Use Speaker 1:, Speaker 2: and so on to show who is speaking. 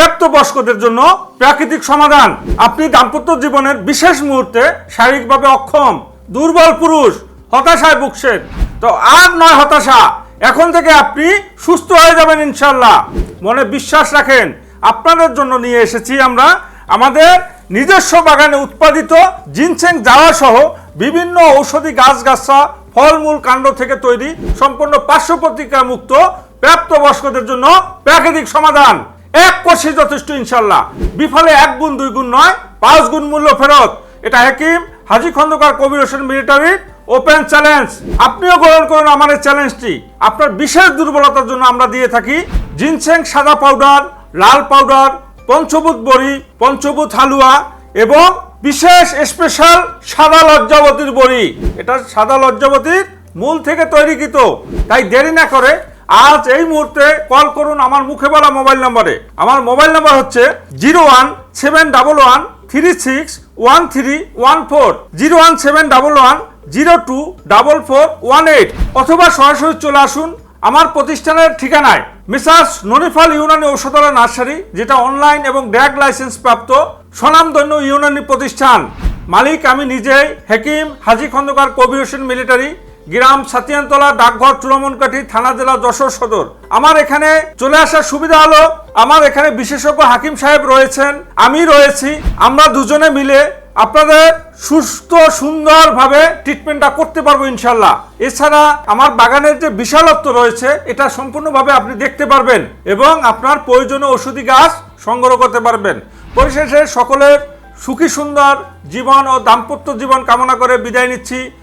Speaker 1: প্রাপ্তবয়স্কদের জন্য প্রাকৃতিক সমাধান। আপনি দাম্পত্য জীবনের বিশেষ মুহূর্তে শারীরিকভাবে অক্ষম, দুর্বল পুরুষ, হতাশায় ভুগছেন। তো আর নয় হতাশা, এখন থেকে আপনি সুস্থ হয়ে যাবেন ইনশাল্লাহ মনে বিশ্বাস রাখেন, আপনাদের জন্য নিয়ে এসেছি আমরা আমাদের নিজস্ব বাগানে উৎপাদিত জিনসেং যাওয়া সহ বিভিন্ন ঔষধি গাছগাছরা ফলমূল কাণ্ড থেকে তৈরি সম্পূর্ণ পার্শ্ব প্রতিক্রিয়া মুক্ত প্রাপ্তবয়স্কদের জন্য প্রাকৃতিক সমাধান। এক কোষে যথেষ্ট ইনশাল্লাহ বিফলে এক গুণ, দুই গুণ নয়, পাঁচ গুণ মূল্য ফেরত। এটা হাকিম হাজি খন্দকার কবির হোসেন মিলিটারির ওপেন চ্যালেঞ্জ। আপনিও গ্রহণ করুন আমার এই চ্যালেঞ্জটি। আপনার বিশেষ দুর্বলতার জন্য আমরা দিয়ে থাকি জিনসেং সাদা পাউডার, লাল পাউডার, পঞ্চভূত বড়ি, পঞ্চভূত হালুয়া এবং বিশেষ স্পেশাল সাদা লজ্জাবতীর বড়ি। এটা সাদা লজ্জাবতীর মূল থেকে তৈরিকৃত। তাই দেরি না করে আজ এই মুহূর্তে কল করুন আমার মুখে বলা মোবাইল নম্বরে। আমার মোবাইল নম্বর হচ্ছে zero one seven double one three six one three one four. Zero one seven double one zero two double four one eight. অথবা সরাসরি চলে আসুন আমার প্রতিষ্ঠানের ঠিকানায়, মিসাস ননিফাল ইউনানি ঔষধালয় নার্সারি, যেটা অনলাইন এবং ড্যাগ লাইসেন্স প্রাপ্ত স্বনামধন্য ইউনানি প্রতিষ্ঠান। মালিক আমি নিজেই, হেকিম হাজি খন্দকার কবির হোসেন মিলিটারি গ্রাম সাতিয়ানতলা ডাকঘর চুলমনকাঠি থানা জেলা যশোর সদর। আমার এখানে চলে আসার সুবিধা হলো, আমার এখানে বিশেষজ্ঞ হাকিম সাহেব রয়েছেন, আমি রয়েছি, আমরা দুজনে মিলে আপনাদের সুস্থ, সুন্দরভাবে ট্রিটমেন্টটা করতে পারব ইনশাল্লাহ এছাড়া আমার বাগানের যে বিশালত্ব রয়েছে, এটা সম্পূর্ণভাবে আপনি দেখতে পারবেন এবং আপনার প্রয়োজনীয় ওষুধি গাছ সংগ্রহ করতে পারবেন। পরিশেষে সকলের সুখী, সুন্দর জীবন ও দাম্পত্য জীবন কামনা করে বিদায় নিচ্ছি।